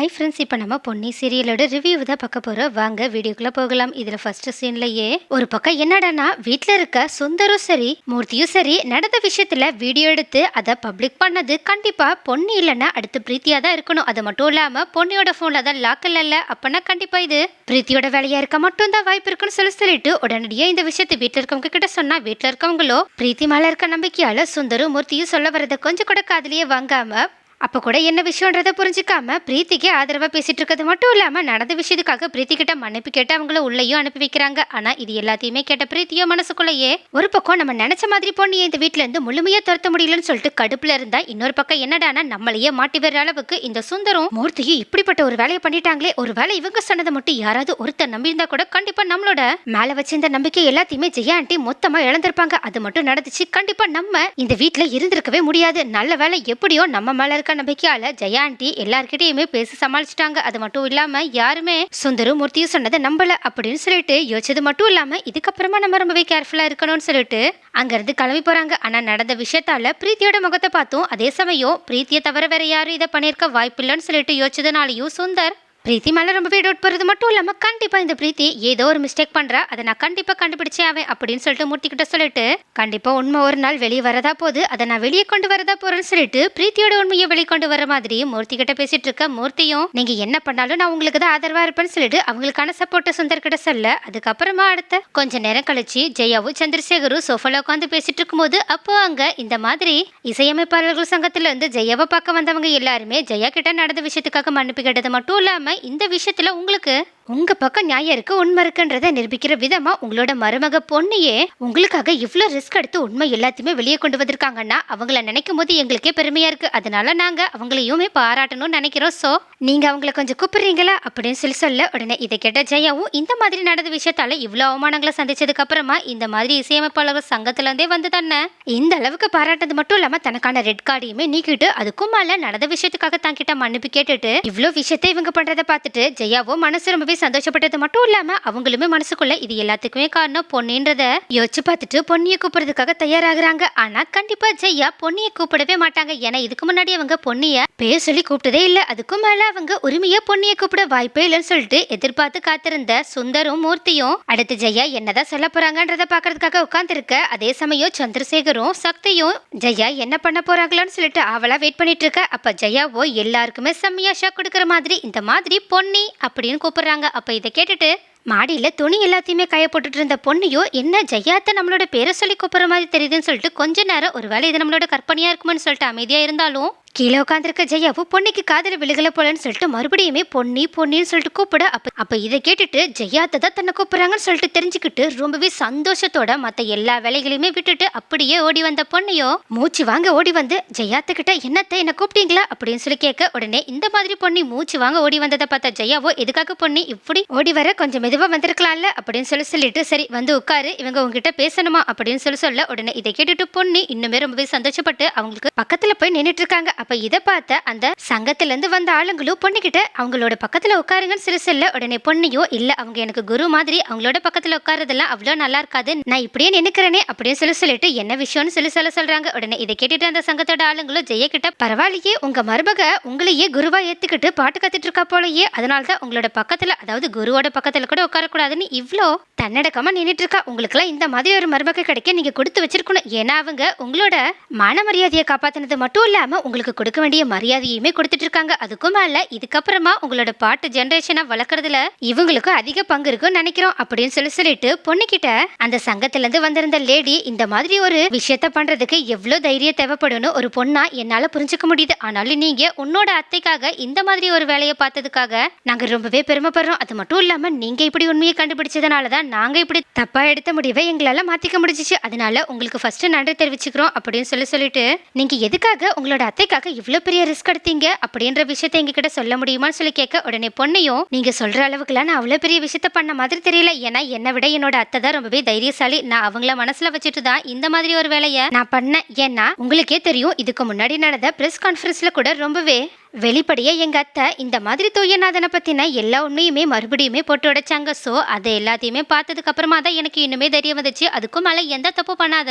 Hi friends இப்போ நம்ம Ponni சீரியலோட review தான் பார்க்க போகிறோம் வாங்க வீடியோக்குள்ளே போகலாம். இதில் ஃபர்ஸ்ட் சீன்லயே ஒரு பக்கம் என்னடானா வீட்டில் இருக்க சுந்தரும் சரி மூர்த்தியும் சரி நடந்த விஷயத்தில் வீடியோ எடுத்து அதை பப்ளிக் பண்ணது கண்டிப்பாக பொன்னி இல்லைன்னா அடுத்து பிரீத்தியாக தான் இருக்கணும். அது மட்டும் இல்லாமல் பொன்னியோட ஃபோனில் தான் லாக் இல்லைல்ல அப்போனா கண்டிப்பாக இது பிரீத்தியோட வேலையாக இருக்க மட்டும் தான் வாய்ப்பு இருக்குன்னு சொல்லி சொல்லிட்டு உடனடியாக இந்த விஷயத்தை வீட்டில் இருக்கவங்க கிட்ட சொன்னால் வீட்டில் இருக்கவங்களோ பிரீத்தி மேலே இருக்க நம்பிக்கையால் சுந்தரும் மூர்த்தியும் சொல்ல வரதை கொஞ்சம் கூட காதலியே வாங்காமல் அப்போ கூட என்ன விஷயன்றதை புரிஞ்சுக்காம பிரீத்திக்கு ஆதரவாக பேசிட்டு இருக்கிறது மட்டும் இல்லாமல் நடந்த விஷயத்துக்காக பிரீத்தி கிட்ட மன்னிப்பு கேட்டு அவங்கள உள்ளேயும் அனுப்பி வைக்கிறாங்க. ஆனால் இது எல்லாத்தையுமே கேட்ட பிரீத்தியோ மனசுக்குள்ளேயே ஒரு பக்கம் நம்ம நினைச்ச மாதிரி பொண்ணு இந்த வீட்ல இருந்து முழுமையாக துரத்த முடியலன்னு சொல்லிட்டு கடுப்புல இருந்தா இன்னொரு பக்கம் என்னடானா நம்மளையே மாட்டி வர்ற அளவுக்கு இந்த சுந்தரம் மூர்த்தியும் இப்படிப்பட்ட ஒரு வேலையை பண்ணிட்டாங்களே ஒரு வேலை இவங்க சொன்னதை மட்டும் யாராவது ஒருத்தர் நம்பியிருந்தா கூட கண்டிப்பா நம்மளோட மேல வச்சிருந்த நம்பிக்கை எல்லாத்தையுமே ஜெயா ஆண்டி மொத்தமா இழந்திருப்பாங்க. அது மட்டும் நடந்துச்சு. கண்டிப்பா நம்ம இந்த வீட்டில் இருந்திருக்கவே முடியாது. நல்ல வேலை எப்படியோ நம்ம மேல இருக்க நம்பிக்கையால ஜெயா ஆண்டி எல்லார்கிட்டயுமே பேசி சமாளிச்சிட்டாங்க. அது மட்டும் இல்லாம யாருமே சுந்தரு மூர்த்தியும் சொன்னதை நம்பல அப்படின்னு சொல்லிட்டு யோசிச்சது மட்டும் இல்லாம இதுக்கப்புறமா நம்ம ரொம்பவே கேர்ஃபுல்லா இருக்கணும்னு சொல்லிட்டு அங்கிருந்து கிளம்பி போறாங்க. ஆனா நடந்த விஷயத்தால பிரீத்தியோட முகத்தை பார்த்தும் அதே சமயம் பிரீத்தியை தவிர வேற யாரும் இதை பண்ணியிருக்க வாய்ப்பில்லைன்னு சொல்லிட்டு யோசிச்சதுனாலையும் சுந்தர் பிரீத்தி மேலே ரொம்பவே டவுட் போகிறது மட்டும் இல்லாமல் கண்டிப்பாக இந்த பிரீத்தி ஏதோ ஒரு மிஸ்டேக் பண்ணுறா அதை நான் கண்டிப்பாக கண்டுபிடிச்சே ஆவேன் அப்படின்னு சொல்லிட்டு மூர்த்திக்கிட்ட சொல்லிட்டு கண்டிப்பாக உண்மை ஒரு நாள் வெளியே வரதா போகுது. அதை நான் வெளியே கொண்டு வரதா போகிறேன்னு சொல்லிட்டு பிரீத்தியோட உண்மையை வெளியே கொண்டு வர மாதிரி மூர்த்தி கிட்ட பேசிட்டு இருக்க மூர்த்தியும் நீங்கள் என்ன பண்ணாலும் நான் உங்களுக்கு தான் ஆதரவாக இருப்பேன்னு சொல்லிட்டு அவங்களுக்கான சப்போர்ட்டை சுந்தர் கிட்ட சொல்ல அதுக்கப்புறமா அடுத்த கொஞ்ச நேரம் கழிச்சு ஜெயாவும் சந்திரசேகரும் சோஃபால உட்காந்து பேசிட்டு இருக்கும்போது அப்போ அங்கே இந்த மாதிரி இசையமைப்பாளர்கள் சங்கத்திலிருந்து ஜெயாவை பார்க்க வந்தவங்க எல்லாருமே ஜெயா கிட்ட நடந்த விஷயத்துக்காக மன்னிப்பு கேட்டது மட்டும் இல்லாமல் இந்த விஷயத்தில் உங்களுக்கு உங்க பக்கம் நியாயம் இருக்கு உண்மை இருக்குன்றதை நிரூபிக்கிற விதமா உங்களோட மருமக பொண்ணையே உங்களுக்காக இவ்வளோ ரிஸ்க் எடுத்து உண்மை எல்லாத்தையுமே வெளியே கொண்டு வந்திருக்காங்கன்னா அவங்கள நினைக்கும் போது எங்களுக்கே பெருமையா இருக்கு. அதனால நாங்க அவங்களையுமே பாராட்டணும்னு நினைக்கிறோம். சோ நீங்க அவங்கள கொஞ்சம் கூப்பிடுறீங்களா அப்படின்னு சொல்லி சொல்ல உடனே இதை கேட்ட ஜெயாவும் இந்த மாதிரி நடந்த விஷயத்தால இவ்வளோ அவமானங்களை சந்திச்சதுக்கு அப்புறமா இந்த மாதிரி இசையமைப்பாளர்கள் சங்கத்துல இருந்தே வந்து தானே? இந்த அளவுக்கு பாராட்டது மட்டும் இல்லாம தனக்கான ரெட் கார்டையுமே நீக்கிட்டு அதுக்கும் மேல நடந்த விஷயத்துக்காக தங்கிட்ட மன்னிப்பு கேட்டுட்டு இவ்வளோ விஷயத்தை இவங்க பண்றதை பார்த்துட்டு ஜெயாவோ மனசு ரொம்பவே சந்தோஷப்பட்டது மட்டும் இல்லாம அவங்களுமே மனசுக்குள்ள இது எல்லாத்துக்குமே காரணம் பொன்னின்றத யோசிச்சு பார்த்துட்டு பொன்னியை கூப்பிடுறதுக்காக தயாராகிறாங்க. ஆனா கண்டிப்பா ஜெயா பொன்னியை கூப்பிடவே மாட்டாங்க. ஏன்னா இதுக்கு முன்னாடி அவங்க பொன்னிய பேர் சொல்லி கூப்பிட்டதே இல்ல. அதுக்கும் மேல அவங்க உரிமையா பொன்னியை கூப்பிட வாய்ப்பே இல்லைன்னு சொல்லிட்டு எதிர்பார்த்து காத்திருந்த சுந்தரும் மூர்த்தியும் அடுத்து ஜெயா என்னதான் சொல்ல போறாங்கன்றத பாக்குறதுக்காக உட்கார்ந்திருக்க. அதே சமயம் சந்திரசேகரும் சக்தியும் ஜெயா என்ன பண்ண போறாங்களான்னு சொல்லிட்டு அவளா வெயிட் பண்ணிட்டு இருக்க. அப்ப ஜெயாவோ எல்லாருக்குமே செம்மையா ஷாக் கொடுக்குற மாதிரி இந்த மாதிரி பொன்னி அப்படின்னு கூப்பிடுறாங்க. அப்போ இதை கேட்டுட்டு மாடியில் துணி எல்லாத்தையுமே கைய போட்டுட்டு இருந்த பொண்ணையோ என்ன ஜெயாத்த நம்மளோட பேரை சொல்லி கூப்பிட்ற மாதிரி தெரியுதுன்னு சொல்லிட்டு கொஞ்ச நேரம் ஒரு வேலை இது நம்மளோட கற்பனையாக இருக்குமான்னு சொல்லிட்டு அமைதியாக இருந்தாலும் கீழே உட்காந்துருக்க ஜெயாவும் பொன்னிக்கு காதல விழுகல போலன்னு சொல்லிட்டு மறுபடியுமே பொன்னி பொன்னின்னு சொல்லிட்டு கூப்பிட அப்ப அப்ப இதை கேட்டுட்டு ஜெயாத்தை தான் தன்னை கூப்பிடுறாங்கன்னு சொல்லிட்டு தெரிஞ்சுக்கிட்டு ரொம்பவே சந்தோஷத்தோட மற்ற எல்லா வேலைகளையுமே விட்டுட்டு அப்படியே ஓடி வந்த பொண்ணையோ மூச்சு வாங்க ஓடி வந்து ஜெயாத்த கிட்ட என்னத்தை என்ன கூப்பிட்டீங்களா? அப்படின்னு சொல்லி கேட்க உடனே இந்த மாதிரி பொண்ணி மூச்சு வாங்க ஓடி வந்ததை பார்த்தா ஜெயாவோ எதுக்காக பொண்ணி இப்படி ஓடி வர? கொஞ்சம் மெதுவா வந்திருக்கலாம்ல அப்படின்னு சொல்லி சொல்லிட்டு சரி வந்து உட்காரு இவங்க உங்ககிட்ட பேசணுமா? அப்படின்னு சொல்லி சொல்ல உடனே இதை கேட்டுட்டு பொண்ணு இன்னுமே ரொம்பவே சந்தோஷப்பட்டு அவங்களுக்கு பக்கத்துல போய் நின்றுட்டு இருக்காங்க. அப்ப இதை பார்த்த அந்த சங்கத்துல இருந்து வந்த ஆளுங்களும் பொண்ணுகிட்ட அவங்களோட பக்கத்துல உட்காருங்கன்னு சொல்லி சொல்ல உடனே பொண்ணையோ இல்ல அவங்க எனக்கு குரு மாதிரி அவங்களோட பக்கத்துல உட்காரதெல்லாம் அவ்வளோ நல்லா இருக்காது நான் இப்படியே நினைக்கிறேனே அப்படின்னு சொல்லி சொல்லிட்டு என்ன விஷயம்னு சொல்லி சொல்ல சொல்றாங்க. உடனே இதை கேட்டுட்டு அந்த சங்கத்தோட ஆளுங்களும் ஜெய கிட்ட பரவாயில்லையே உங்க மருமக உங்களையே குருவா ஏத்துக்கிட்டு பாட்டு கத்துட்டு இருக்கா போலயே அதனாலதான் உங்களோட பக்கத்துல அதாவது குருவோட பக்கத்துல கூட உட்காரக்கூடாதுன்னு இவ்வளோ தன்னடக்கமா நின்னுட்டு இருக்கா உங்களுக்குலாம் இந்த மாதிரி ஒரு மருமக கிடைக்க நீங்க கொடுத்து வச்சிருக்கணும். ஏன்னா அவங்க உங்களோட மான மரியாதையை காப்பாத்தினது மட்டும் இல்லாம உங்களுக்கு கொடுக்க வேண்டிய மரியாதையுமே கொடுத்துட்டு இருக்காங்க அதுக்கும் மேல இதுக்கப்புறமா உங்களோட பாட்டு ஜென்ரேஷனை வளர்க்கறதுல இவங்களுக்கும் அதிக பங்கு இருக்கும் நினைக்கிறோம். அப்படின்னு சொல்லி சொல்லிட்டு பொண்ணுகிட்ட அந்த சங்கத்துல இருந்து வந்திருந்த லேடி இந்த மாதிரி ஒரு விஷயத்த பண்றதுக்கு எவ்வளவு தைரியம் தேவைப்படும்னு ஒரு பொண்ணா என்னால புரிஞ்சுக்க முடியுது. ஆனாலும் நீங்க உன்னோட அத்தைக்காக இந்த மாதிரி ஒரு வேலையை பார்த்ததுக்காக நாங்க ரொம்பவே பெருமைப்படுறோம். அது மட்டும் இல்லாம நீங்க இப்படி உண்மையை கண்டுபிடிச்சதுனால தான் நாங்க இப்படி தப்பா எடுத்த முடிவை எங்களால மாத்திக்க முடிஞ்சிச்சு. அதனால உங்களுக்கு ஃபர்ஸ்ட் நன்றி தெரிவிச்சுக்கிறோம் அப்படின்னு சொல்லி சொல்லிட்டு நீங்க எதுக்காக உங்களோட அத்தைக்காக இவ்வளோ பெரிய ரிஸ்க் எடுத்தீங்க அப்படின்ற விஷயத்த எங்ககிட்ட சொல்ல முடியுமான்னு சொல்லி கேட்க உடனே பொண்ணையும் நீங்க சொல்ற அளவுக்குலாம் நான் அவ்வளோ பெரிய விஷயத்த பண்ண மாதிரி தெரியல. ஏன்னா என்னை விட என்னோட அத்தை தான் ரொம்பவே தைரியசாலி. நான் அவங்கள மனசுல வச்சுட்டு தான் இந்த மாதிரி ஒரு வேலையை நான் பண்ணேன். ஏன்னா உங்களுக்கே தெரியும் இதுக்கு முன்னாடி நடந்த பிரஸ் கான்ஃபரன்ஸ்ல கூட ரொம்பவே வெளிப்படையே எங்கள் அத்தை இந்த மாதிரி தூயநாதனை பற்றின எல்லா உண்மையுமே மறுபடியுமே போட்டு உடைச்சாங்க. ஸோ அதை எல்லாத்தையுமே பார்த்ததுக்கு அப்புறமா தான் எனக்கு இன்னுமே தைரியம் வந்துச்சு. அதுக்கும் மேலே எந்த தப்பு பண்ணாத.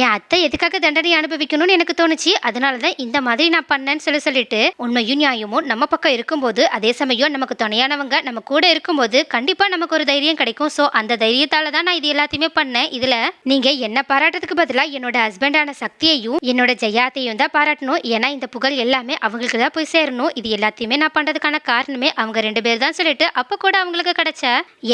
என் அத்தை எதுக்காக தண்டனை அனுபவிக்கணும்னு எனக்கு தோணுச்சு. அதனால தான் இந்த மாதிரி நான் பண்ணேன்னு சொல்லி சொல்லிட்டு உண்மையும் நியாயமும் நம்ம பக்கம் இருக்கும்போது அதே சமயம் நமக்கு துணையானவங்க நம்ம கூட இருக்கும்போது கண்டிப்பாக நமக்கு ஒரு தைரியம் கிடைக்கும். ஸோ அந்த தைரியத்தால் தான் நான் இது எல்லாத்தையுமே பண்ணேன். இதில் நீங்கள் என்ன பாராட்டுறதுக்கு பதிலாக என்னோட ஹஸ்பண்டான சக்தியையும் என்னோட ஜெயாத்தையும் தான் பாராட்டணும். ஏன்னா இந்த புகழ் எல்லாமே அவங்களுக்கு தான் போய் சேரணும். இது எல்லாத்தையுமே நான் பண்ணுறதுக்கான காரணமே அவங்க ரெண்டு பேர் தான் சொல்லிட்டு அப்போ கூட அவங்களுக்கு கிடைச்ச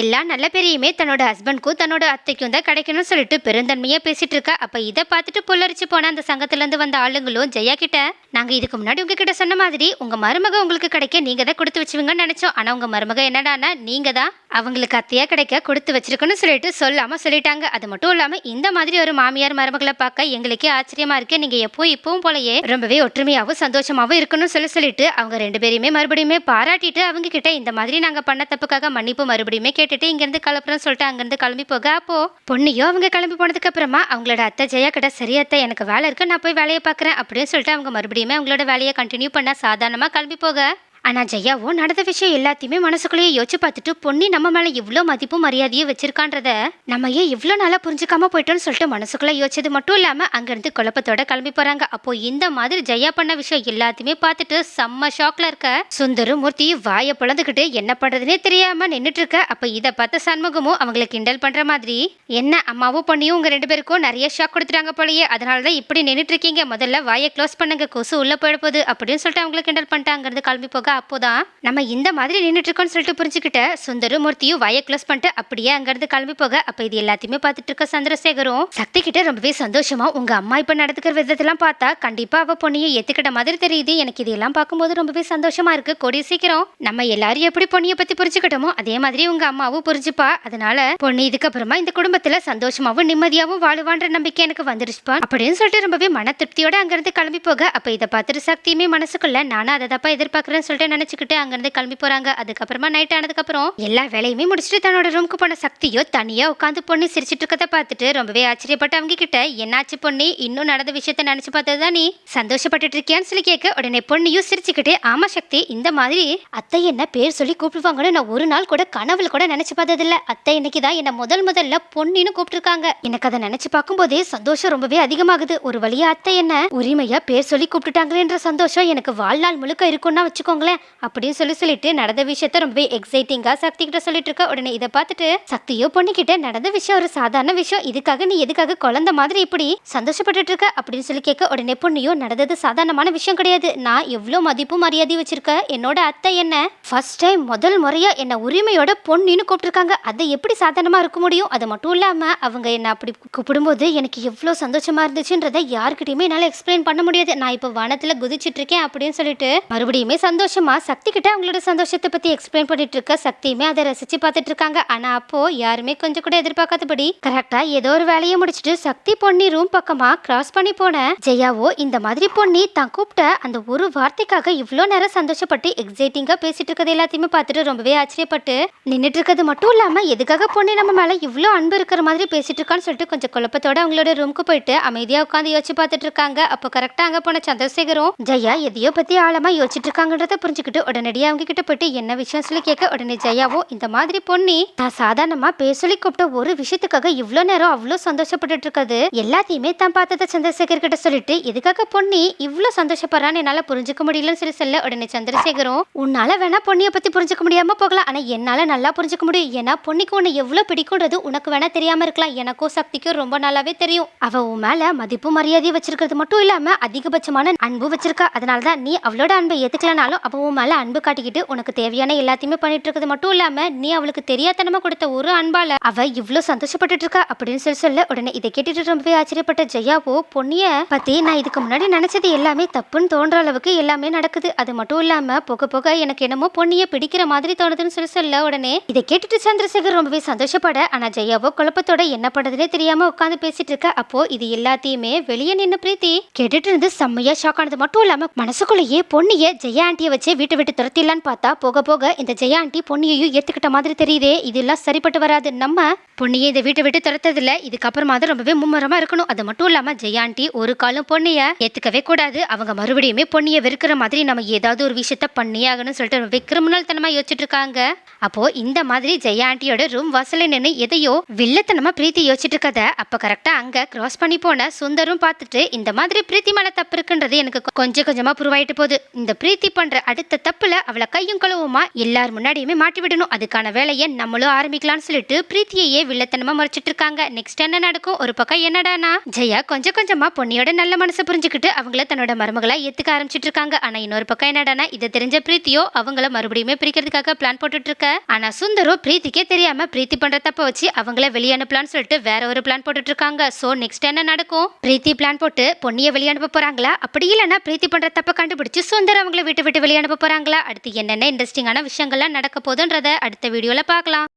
எல்லா நல்ல பேரையுமே தன்னோட ஹஸ்பண்ட்க்கும் தன்னோட அத்தைக்கும் தான் கிடைக்கணும்னு சொல்லிட்டு பெருந்தன்மையாக பேசிட்டு இருக்கா. அப்போ இதை பார்த்துட்டு புல்லரிச்சு போன அந்த சங்கத்துலேருந்து வந்த ஆளுங்களும் ஜெயா கிட்ட நாங்கள் இதுக்கு முன்னாடி உங்ககிட்ட சொன்ன மாதிரி உங்கள் மருமக உங்களுக்கு கிடைக்க நீங்கள் தான் கொடுத்து வச்சுவீங்கன்னு நினச்சோம். ஆனால் உங்கள் மருமக என்னடானா நீங்கள் தான் அவங்களுக்கு அத்தையா கிடைக்க கொடுத்து வச்சிருக்கோன்னு சொல்லிட்டு சொல்லாமல் சொல்லிட்டாங்க. அது மட்டும் இல்லாமல் இந்த மாதிரி ஒரு மாமியார் மருமகளை பார்க்க எங்களுக்கே ஆச்சரியமாக இருக்குது நீங்கள் எப்போ இப்பவும் போலயே ரொம்பவே ஒற்றுமையாகவும் சந்தோஷமாகவும் இருக்கணும்னு சொல்லி சொல்லிட்டு அவங்க ரெண்டு பேரையுமே மறுபடியுமே பாராட்டிட்டு அவங்க கிட்ட இந்த மாதிரி நாங்கள் பண்ண தப்புக்காக மன்னிப்பு மறுபடியுமே கேட்டுட்டு இங்கேருந்து கிளப்புறோம்னு சொல்லிட்டு அங்கேருந்து கிளம்பி போக. அப்போ பொண்ணையோ அவங்க கிளம்பி போனதுக்கு அப்புறமா அவங்களோட அத்தை ஜெயா கிட்ட சரி அத்தை எனக்கு வேலை இருக்கு நான் போய் வேலையை பார்க்குறேன் அப்படின்னு சொல்லிட்டு அவங்க மறுபடியுமே அவங்களோட வேலையை கண்டினியூ பண்ண சாதாரணமாக கிளம்பி போக. ஆனால் ஜெயாவோ நடந்த விஷயம் எல்லாத்தையுமே மனசுக்குள்ளேயே யோசிச்சு பார்த்துட்டு பொன்னி நம்ம மேலே இவ்வளோ மதிப்பும் மரியாதையும் வச்சிருக்கான்றத நம்ம ஏன் இவ்வளோ நாளாக புரிஞ்சுக்காம போயிட்டோம்னு சொல்லிட்டு மனசுக்குள்ளே யோசிச்சது மட்டும் இல்லாமல் அங்கேருந்து குழப்பத்தோட கிளம்பி போகிறாங்க அப்போ இந்த மாதிரி ஜெயா பண்ண விஷயம் எல்லாத்தையுமே பார்த்துட்டு செம்ம ஷாக்ல இருக்க சுந்தரும் மூர்த்தி வாயை பிளந்துக்கிட்டு என்ன பண்ணுறதுனே தெரியாமல் நின்றுட்டு இருக்க. அப்போ இதை பார்த்த சண்முகமும் அவங்களை கிண்டல் பண்ணுற மாதிரி என்ன அம்மாவும் பொண்ணியும் உங்கள் ரெண்டு பேருக்கும் நிறைய ஷாக் கொடுத்துட்டாங்க போலயே அதனாலதான் இப்படி நின்றுட்டு இருக்கீங்க. முதல்ல வாயை க்ளோஸ் பண்ணுங்க. கொசு உள்ளே போயிட போகுது. அப்படின்னு சொல்லிட்டு அவங்களை கிண்டல் பண்ணிட்டாங்கிறது கிளம்பி போக அப்போதான் நம்ம இந்த மாதிரி நின்றுட்டு இருக்கோம்னு சொல்லிட்டு புரிஞ்சுக்கிட்ட சுந்தரும் மூர்த்தியும் வய க்ளோஸ் பண்ணிட்டு அப்படியே அங்கிருந்து கிளம்பி போக. அப்ப இது எல்லாத்தையுமே பார்த்துட்டு இருக்க சந்திரசேகரும் சக்தி கிட்ட ரொம்பவே சந்தோஷமா உங்க அம்மா இப்ப நடந்துக்கிற விதத்தெல்லாம் பார்த்தா கண்டிப்பா அவ பொண்ணியை ஏத்துக்கிட்ட மாதிரி தெரியுது. எனக்கு இதெல்லாம் பார்க்கும்போது ரொம்பவே சந்தோஷமா இருக்கு. கூடிய சீக்கிரம் நம்ம எல்லாரும் எப்படி பொண்ணியை பத்தி புரிஞ்சுக்கிட்டோமோ அதே மாதிரி உங்க அம்மாவும் புரிஞ்சுப்பா. அதனால பொண்ணு இதுக்கப்புறமா இந்த குடும்பத்துல சந்தோஷமாவும் நிம்மதியாவும் வாழுவான்ற நம்பிக்கை எனக்கு வந்துருச்சுப்பா. அப்படின்னு சொல்லிட்டு ரொம்பவே மன திருப்தியோட அங்கிருந்து கிளம்பி போக. அப்ப இதை பார்த்துட்டு சக்தியுமே மனசுக்குள்ள நானும் அதை தப்பா எதிர்பார்க்கறேன்னு சொல்லிட்டு நினைச்சுக்கிட்டு அங்கேருந்து கிளம்பி போறாங்க அதுக்கப்புறமா நைட் ஆனதுக்கப்புறம் எல்லா வேலையுமே முடிச்சுட்டு தன்னோட ரூமுக்கு போன சக்தியோ தனியா உட்காந்து பொண்ணு சிரிச்சிட்டு இருக்கதை பார்த்துட்டு ரொம்பவே ஆச்சரியப்பட்டு அவங்க கிட்ட என்னாச்சு பொண்ணு? இன்னும் நடந்த விஷயத்த நினைச்சு பார்த்ததுதான் நீ சந்தோஷப்பட்டுட்டு இருக்கியான்னு சொல்லி கேட்க உடனே பொண்ணையும் சிரிச்சுக்கிட்டு ஆமா சக்தி இந்த மாதிரி அத்தை என்ன பேர் சொல்லி கூப்பிடுவாங்கன்னு நான் ஒரு நாள் கூட கனவுல கூட நினைச்சு பார்த்ததில்ல. அத்தை இன்னைக்கு தான் என்ன முதல் முதல்ல பொண்ணுன்னு கூப்பிட்டுருக்காங்க. எனக்கு அதை நினைச்சு பார்க்கும்போதே சந்தோஷம் ரொம்பவே அதிகமாகுது. ஒரு வழியா அத்தை என்ன உரிமையா பேர் சொல்லி கூப்பிட்டுட்டாங்களேன்ற சந்தோஷம் எனக்கு வாழ்நாள் முழுக்க இருக்கும்னா வச்சுக்கோங்களேன். அப்படின்னு சொல்லி சொல்லிட்டு நடந்த விஷயத்த ரொம்பவே எக்ஸைட்டிங்கா சக்தி கிட்ட சொல்லிட்டு இருக்க. உடனே இதை பார்த்துட்டு சக்தியோ பொண்ணுகிட்ட நடந்த விஷயம் ஒரு சாதாரண விஷயம். இதுக்காக நீ எதுக்காக குழந்தை மாதிரி இப்படி சந்தோஷப்பட்டுட்டு இருக்க? அப்படின்னு சொல்லி கேட்க உடனே பொண்ணையோ நடந்தது சாதாரணமான விஷயம் கிடையாது. நான் எவ்வளோ மதிப்பும் மரியாதையும் வச்சிருக்க என்னோட அத்தை என்ன ஃபர்ஸ்ட் டைம் முதல் முறையா என்ன உரிமையோட பொண்ணுன்னு கூப்பிட்டுருக்காங்க. அது எப்படி சாதாரணமா இருக்க முடியும்? அது மட்டும் இல்லாம அவங்க என்ன அப்படி கூப்பிடும்போது எனக்கு எவ்வளோ சந்தோஷமா இருந்துச்சுன்றதை யாருக்கிட்டையுமே என்னால் எக்ஸ்பிளைன் பண்ண முடியாது. நான் இப்போ வனத்துல குதிச்சிட்டு இருக்கேன் அப்படின்னு சொல்லிட்டு மறுபடியுமே சந்தோஷம். சக்தி கிட்ட அவங்களோட சந்தோஷத்தை பற்றி எக்ஸ்பிளைன் பண்ணிட்டு இருக்க சக்தியுமே அதை ரசிச்சு பார்த்துட்டு இருக்காங்க ஆனால் அப்போ யாருமே கொஞ்சம் கூட எதிர்பார்க்காதபடி கரெக்டாக ஏதோ ஒரு வேலையை முடிச்சுட்டு சக்தி பொன்னி ரூம் பக்கமா கிராஸ் பண்ணி போன ஜெயாவோ இந்த மாதிரி பொன்னி தான் கூப்பிட்ட அந்த ஒரு வார்த்தைக்காக இவ்வளோ நேரம் சந்தோஷப்பட்டு எக்ஸைட்டிங்காக பேசிட்டு இருக்கிறது எல்லாத்தையுமே பார்த்துட்டு ரொம்பவே ஆச்சரியப்பட்டு நின்றுட்டு இருக்கிறது மட்டும் இல்லாமல் எதுக்காக பொண்ணு நம்ம மேலே இவ்வளோ அன்பு இருக்கிற மாதிரி பேசிட்டு இருக்கான்னு சொல்லிட்டு கொஞ்சம் குழப்பத்தோட அவங்களோட ரூமுக்கு போயிட்டு அமைதியாக உட்காந்து யோசிச்சு பார்த்துட்டு இருக்காங்க அப்போ கரெக்டாக அங்கே போன சந்திரசேகரும் ஜெயா எதையோ பத்தி ஆழமாக யோசிச்சுட்டு இருக்காங்கன்றத புரிஞ்சுக்கிட்டு உடனடியாக அவங்க கிட்ட போயிட்டு என்ன விஷயம் சொல்லி கேட்க உடனே ஜெயாவோ இந்த மாதிரி பொண்ணி தான் சாதாரணமா பேர் சொல்லி கூப்பிட்ட ஒரு விஷயத்துக்காக இவ்வளோ நேரம் அவ்வளோ சந்தோஷப்பட்டுட்டு இருக்கிறது எல்லாத்தையுமே தான் பார்த்தத சந்திரசேகர் கிட்ட சொல்லிட்டு எதுக்காக பொண்ணி இவ்வளோ சந்தோஷப்படுறான்னு என்னால புரிஞ்சுக்க முடியலன்னு சொல்லி சொல்ல உடனே சந்திரசேகரும் உன்னால வேணா பொண்ணியை பத்தி புரிஞ்சுக்க முடியாம போகலாம். ஆனா என்னால நல்லா புரிஞ்சுக்க முடியும். ஏன்னா பொண்ணுக்கு உன்னை எவ்வளவு பிடிக்கும்ன்றது உனக்கு வேணா தெரியாம இருக்கலாம். எனக்கும் சக்திக்கும் ரொம்ப நல்லாவே தெரியும். அவ உன் மேல மதிப்பு மரியாதை வச்சிருக்கிறது மட்டும் இல்லாம அதிகபட்சமான அன்பு வச்சிருக்கா. அதனாலதான் நீ அவளோட அன்பை ஏத்துக்கலனாலும் அவ அவன் மேலே அன்பு காட்டிக்கிட்டு உனக்கு தேவையான எல்லாத்தையுமே பண்ணிட்டு இருக்கிறது மட்டும் இல்லாமல் நீ அவளுக்கு தெரியாதனமாக கொடுத்த ஒரு அன்பால அவ இவ்வளோ சந்தோஷப்பட்டுட்டு இருக்கா அப்படின்னு சொல்லி சொல்ல உடனே இதை கேட்டுட்டு ரொம்பவே ஆச்சரியப்பட்ட ஜெயாவோ பொன்னிய பற்றி நான் இதுக்கு முன்னாடி நினச்சது எல்லாமே தப்புன்னு தோன்ற அளவுக்கு எல்லாமே நடக்குது. அது மட்டும் இல்லாமல் போக போக எனக்கு என்னமோ பொன்னிய பிடிக்கிற மாதிரி தோணுதுன்னு சொல்லி சொல்ல உடனே இதை கேட்டுட்டு சந்திரசேகர் ரொம்பவே சந்தோஷப்பட ஆனால் ஜெயாவோ குழப்பத்தோட என்ன பண்றதுனே தெரியாம உட்காந்து பேசிட்டு இருக்க அப்போ இது எல்லாத்தையுமே வெளியே நின்று பிரீத்தி கேட்டுட்டு இருந்து செம்மையா ஷாக் ஆனது மட்டும் இல்லாம மனசுக்குள்ளேயே பொண்ணிய ஜெயா ஆண்டிய வச்சு வச்சு வீட்டை விட்டு துரத்திடலான்னு பார்த்தா போக போக இந்த ஜெயா ஆண்டி பொன்னியையும் ஏற்றுக்கிட்ட மாதிரி தெரியுதே. இதெல்லாம் சரிப்பட்டு வராது. நம்ம பொன்னியை இந்த வீட்டை விட்டு துரத்ததில்ல. இதுக்கப்புறமா தான் ரொம்பவே மும்மரமாக இருக்கணும். அது மட்டும் இல்லாமல் ஜெயா ஆண்டி ஒரு காலம் பொன்னியை ஏற்றுக்கவே கூடாது. அவங்க மறுபடியுமே பொன்னியை வெறுக்கிற மாதிரி நம்ம ஏதாவது ஒரு விஷயத்த பண்ணியே ஆகணும்னு சொல்லிட்டு ரொம்பவே கிரிமினல் தனமா யோசிச்சுட்டு இருக்காங்க அப்போ இந்த மாதிரி ஜெயா ஆண்டியோட ரூம் வாசல நின்று எதையோ வில்லத்தனமா பிரீத்தி யோசிச்சுட்டு இருக்கத அப்ப கரெக்டா அங்க கிராஸ் பண்ணி போன சுந்தரும் பார்த்துட்டு இந்த மாதிரி பிரீத்தி மேல தப்பு இருக்குன்றது எனக்கு கொஞ்சம் கொஞ்சமா புரிவாயிட்டு போகுது. இந்த பிரீத்தி பண்ற அடுத்த தப்புல அவளை கையும் கழுவுமா? எல்லார் முன்னாடியுமே மாட்டி விடணும் அதுக்கான வேலையை நம்மளும் ஆரம்பிக்கலாம்னு சொல்லிட்டு பிரீத்தியையே வில்லத்தனமா மறைச்சிட்டு இருக்காங்க நெக்ஸ்ட் என்ன நடக்கும்? ஒரு பக்கம் என்னடானா? ஜெயா கொஞ்சம் கொஞ்சமா பொன்னியோட நல்ல மனசை புரிஞ்சுக்கிட்டு அவங்கள தன்னோட மருமகளா ஏத்துக்க ஆரம்பிச்சிட்டு இருக்காங்க ஆனா இன்னொரு பக்கம் என்னடானா? இதை தெரிஞ்ச பிரீத்தியோ அவங்கள மறுபடியுமே பிரிக்கிறதுக்காக பிளான் போட்டுட்டு இருக்க ஆனா சுந்தரோ பிரீத்திக்கே தெரியாம பிரீத்தி பண்ற தப்ப வச்சு அவங்கள வெளியனுப்பலாம்னு சொல்லிட்டு வேற ஒரு பிளான் போட்டுட்டு இருக்காங்க சோ நெக்ஸ்ட் என்ன நடக்கும்? பிரீத்தி பிளான் போட்டு பொன்னிய வெளியனுப்ப போறாங்களா? அப்படி இல்லைன்னா பிரீத்தி பண்ற தப்ப கண்டுபிடிச்சு சுந்தர் அவங்கள விட்டு விட்டு வெளியே அனுப்ப போறாங்களா? அடுத்து என்னென்ன இன்ட்ரெஸ்டிங்கான விஷயங்கள்லாம் நடக்க போதுன்றதை அடுத்த வீடியோவில் பார்க்கலாம்.